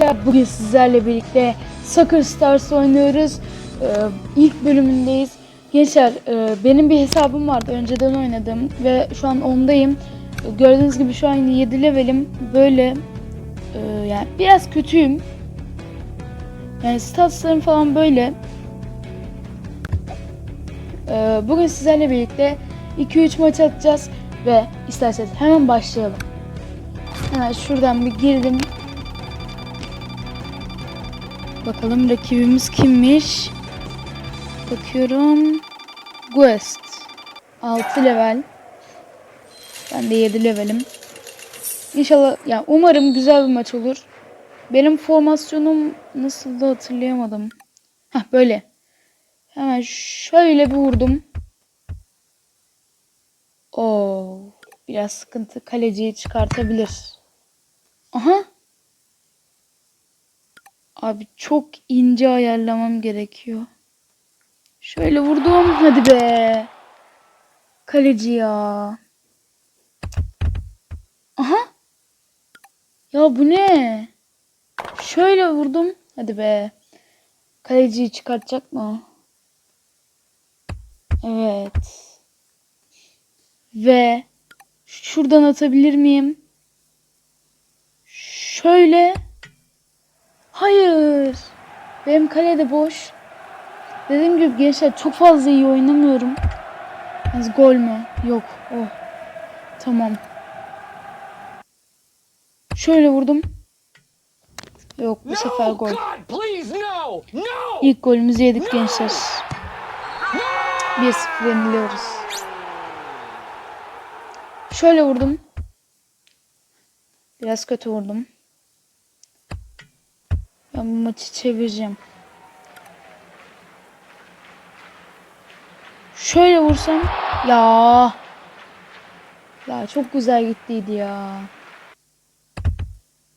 arkadaşlar bugün sizlerle birlikte Soccer Stars oynuyoruz. Ee, ilk bölümündeyiz. Gençler e, benim bir hesabım vardı önceden oynadım ve şu an ondayım. Ee, Gördüğünüz gibi şu an 7 levelim. Böyle e, yani biraz kötüyüm. Yani statslarım falan böyle. Ee, bugün sizlerle birlikte 2-3 maç atacağız ve isterseniz hemen başlayalım. Hemen şuradan bir girdim. Bakalım rakibimiz kimmiş? Bakıyorum. Guest. 6 level. Ben de 7 levelim. İnşallah ya umarım güzel bir maç olur. Benim formasyonum nasıl da hatırlayamadım. Heh böyle. Hemen şöyle bir vurdum. Oo, biraz sıkıntı kaleciyi çıkartabilir. Aha. Abi çok ince ayarlamam gerekiyor. Şöyle vurdum. Hadi be. Kaleci ya. Aha. Ya bu ne? Şöyle vurdum. Hadi be. Kaleciyi çıkartacak mı? Evet. Ve şuradan atabilir miyim? Şöyle. Hayır. Benim kalede boş. Dediğim gibi gençler çok fazla iyi oynamıyorum. Az gol mü? Yok. Oh. Tamam. Şöyle vurdum. Yok bu sefer gol. God, please, no, no. İlk golümüzü yedik gençler. 1-0 yeniliyoruz. Şöyle vurdum. Biraz kötü vurdum. Ben bu maçı çevireceğim. Şöyle vursam. Ya. Ya çok güzel gittiydi ya.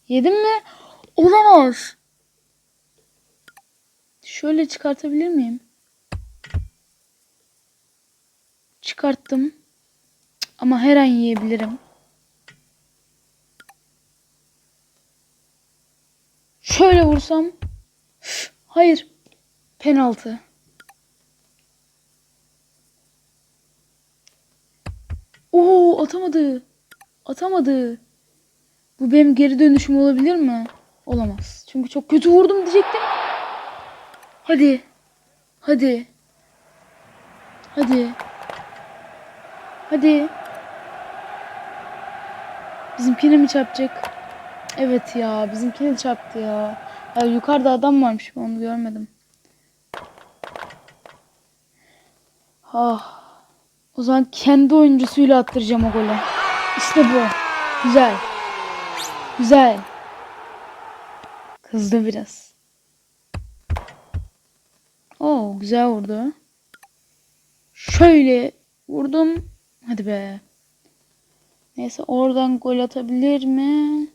Yedim mi? Olamaz. Şöyle çıkartabilir miyim? Çıkarttım. Ama her an yiyebilirim. Şöyle vursam. Hayır. Penaltı. Oo atamadı. Atamadı. Bu benim geri dönüşüm olabilir mi? Olamaz. Çünkü çok kötü vurdum diyecektim. Hadi. Hadi. Hadi. Hadi. Bizimkine mi çarpacak? Evet ya bizimkine çarptı ya. Ya yukarıda adam varmış onu görmedim. Ah. O zaman kendi oyuncusuyla attıracağım o golü. İşte bu. Güzel. Güzel. Kızdı biraz. Oo güzel vurdu. Şöyle vurdum. Hadi be. Neyse oradan gol atabilir mi?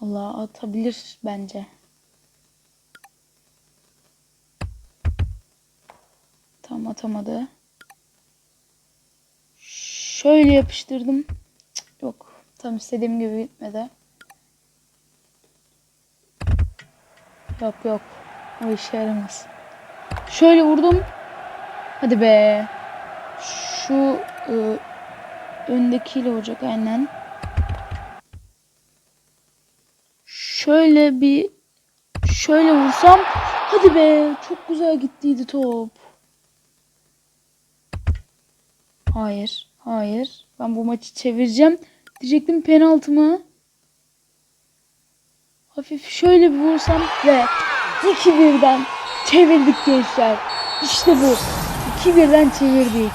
Allah atabilir bence. Tam atamadı. Şöyle yapıştırdım. Yok. Tam istediğim gibi gitmedi. Yok yok. O işe yaramaz. Şöyle vurdum. Hadi be. Şu ı, öndekiyle olacak aynen. Şöyle bir şöyle vursam hadi be çok güzel gittiydi top. Hayır, hayır. Ben bu maçı çevireceğim. Diyecektim penaltı mı? Hafif şöyle bir vursam ve 2-1'den çevirdik gençler. İşte bu. 2-1'den çevirdik.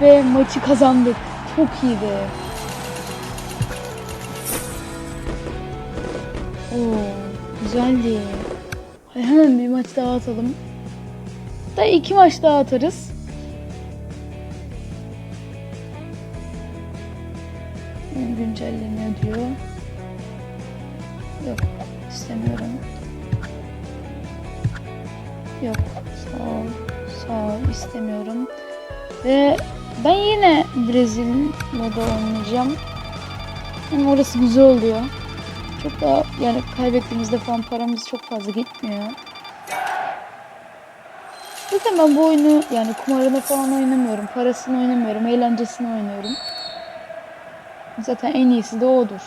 Ve maçı kazandık. Çok iyiydi. Oo, güzeldi. Hemen bir maç daha atalım. Da iki maç daha atarız. Güncelleniyor diyor. Yok istemiyorum. Yok sağ ol. Sağ ol istemiyorum. Ve ben yine Brezilya'da oynayacağım. Hem orası güzel oluyor. Çok da yani kaybettiğimizde falan paramız çok fazla gitmiyor. Zaten ben bu oyunu yani kumarını falan oynamıyorum. Parasını oynamıyorum. Eğlencesini oynuyorum. Zaten en iyisi de odur.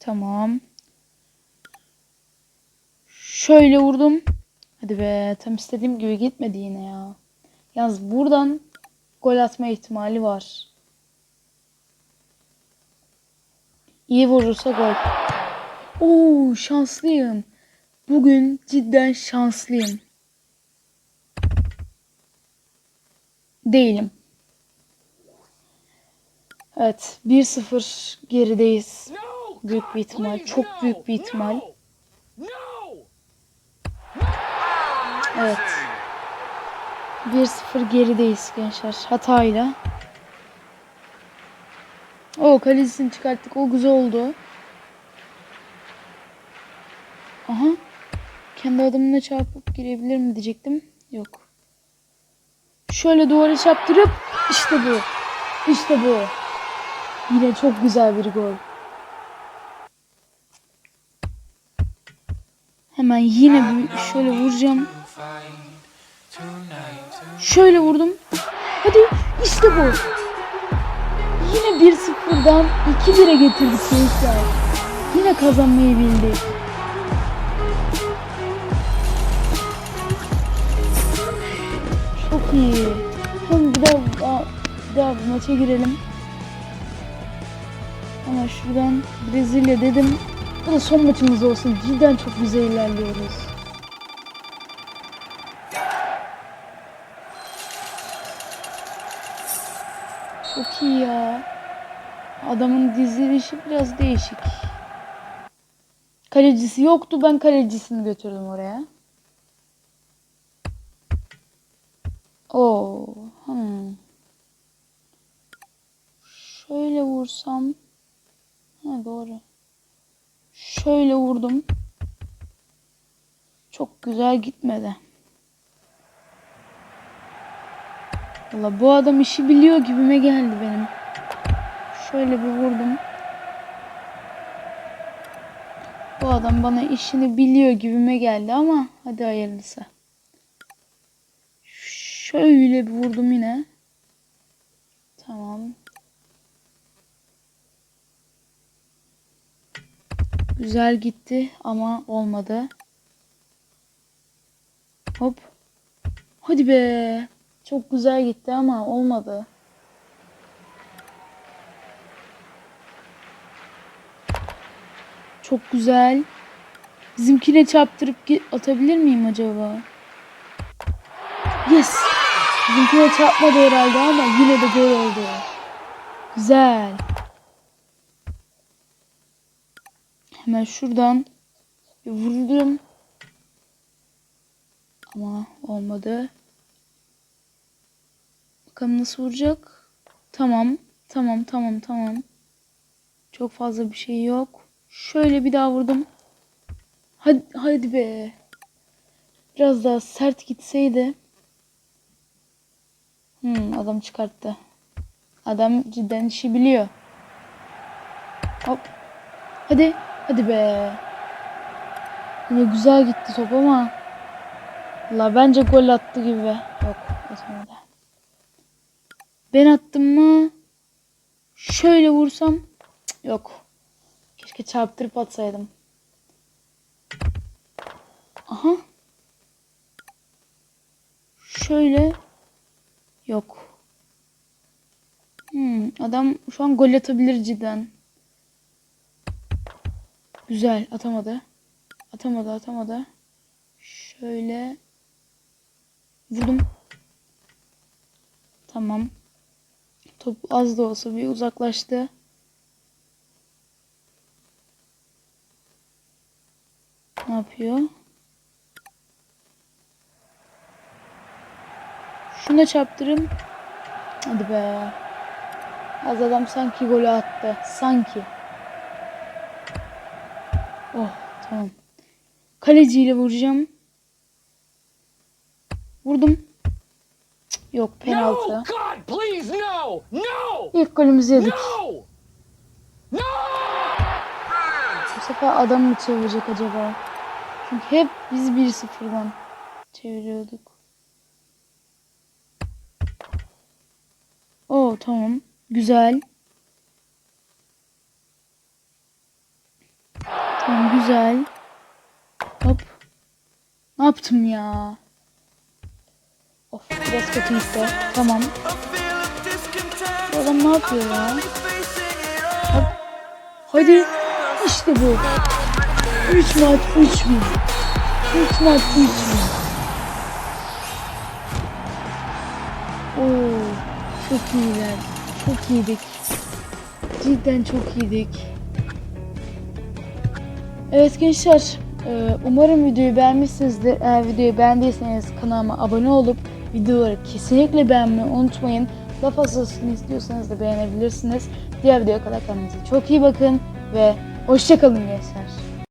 Tamam. Şöyle vurdum. Hadi be tam istediğim gibi gitmedi yine ya. Yalnız buradan gol atma ihtimali var. İyi vurursa gol. Oo şanslıyım. Bugün cidden şanslıyım. Değilim. Evet 1-0 gerideyiz. Büyük bir ihtimal, çok büyük bir ihtimal. Evet. 1-0 gerideyiz gençler. Hatayla. O kalecisini çıkarttık. O güzel oldu. Aha. Kendi adımına çarpıp girebilir mi diyecektim. Yok. Şöyle duvara çarptırıp işte bu. İşte bu. Yine çok güzel bir gol. Hemen yine bir şöyle vuracağım. Şöyle vurdum. Hadi işte bu. Yine 1-0'dan 2-1'e getirdik gençler. Yine kazanmayı bildik. İyi. Hem bir daha, daha, daha bir maça girelim. Ama şuradan Brezilya dedim. Bu da son maçımız olsun. Cidden çok güzel ilerliyoruz. Çok iyi ya. Adamın dizilişi biraz değişik. Kalecisi yoktu. Ben kalecisini götürdüm oraya. Doğru. Şöyle vurdum. Çok güzel gitmedi. Valla bu adam işi biliyor gibime geldi benim. Şöyle bir vurdum. Bu adam bana işini biliyor gibime geldi ama hadi hayırlısı. Şöyle bir vurdum yine. Tamam. Güzel gitti ama olmadı. Hop. Hadi be. Çok güzel gitti ama olmadı. Çok güzel. Bizimkine çarptırıp atabilir miyim acaba? Yes. Bizimkine çarpmadı herhalde ama yine de gol oldu. Güzel. Hemen şuradan bir vurdum. Ama olmadı. Bakalım nasıl vuracak. Tamam. Tamam tamam tamam. Çok fazla bir şey yok. Şöyle bir daha vurdum. Hadi, hadi be. Biraz daha sert gitseydi. Hmm, adam çıkarttı. Adam cidden işi biliyor. Hop. Hadi. Hadi be. Yine güzel gitti top ama. La bence gol attı gibi. Yok atmadı. Ben attım mı? Şöyle vursam. Cık, yok. Keşke çarptırıp atsaydım. Aha. Şöyle. Yok. Hmm, adam şu an gol atabilir cidden. Güzel atamadı. Atamadı atamadı. Şöyle. Vurdum. Tamam. Top az da olsa bir uzaklaştı. Ne yapıyor? Şuna çarptırın. Hadi be. Az adam sanki golü attı. Sanki. Tamam. Kaleciyle vuracağım. Vurdum. Yok penaltı. No, God, please, no, no, İlk golümüzü yedik. No, no. Bu sefer adam mı çevirecek acaba? Çünkü hep biz 1-0'dan çeviriyorduk. Oo tamam. Güzel. Tamam güzel. Hop. Ne yaptım ya? Of biraz kötü gitti. Tamam. Bu adam ne yapıyor ya? Hop. Hadi. İşte bu. 3 maç 3 bin. 3 maç 3 bin. Oo, çok iyiler. Çok iyiydik. Cidden çok iyiydik. Evet gençler, e, umarım videoyu beğenmişsinizdir. Eğer videoyu beğendiyseniz kanalıma abone olup videoları kesinlikle beğenmeyi unutmayın. Daha fazlasını istiyorsanız da beğenebilirsiniz. Diğer videoya kadar kendinize çok iyi bakın ve hoşçakalın gençler.